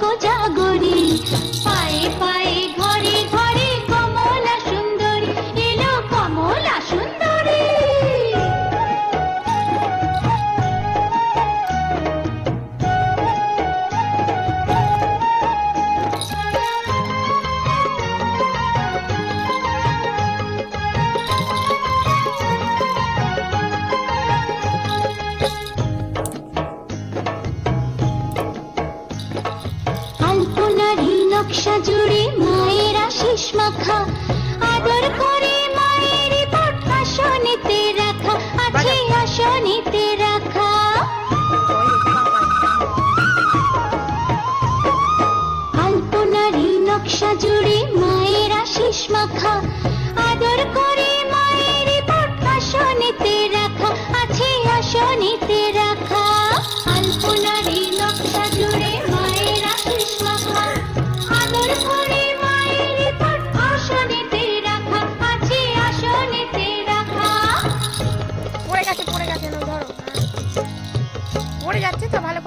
কোজাগরী নকশা জুড়ে মায়ের আশিস মাখা। আদর করে মায়ের রাখা, আছে আসনেতে রাখা। নকশা জুড়ে মায়ের আশিস মাখা।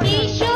Y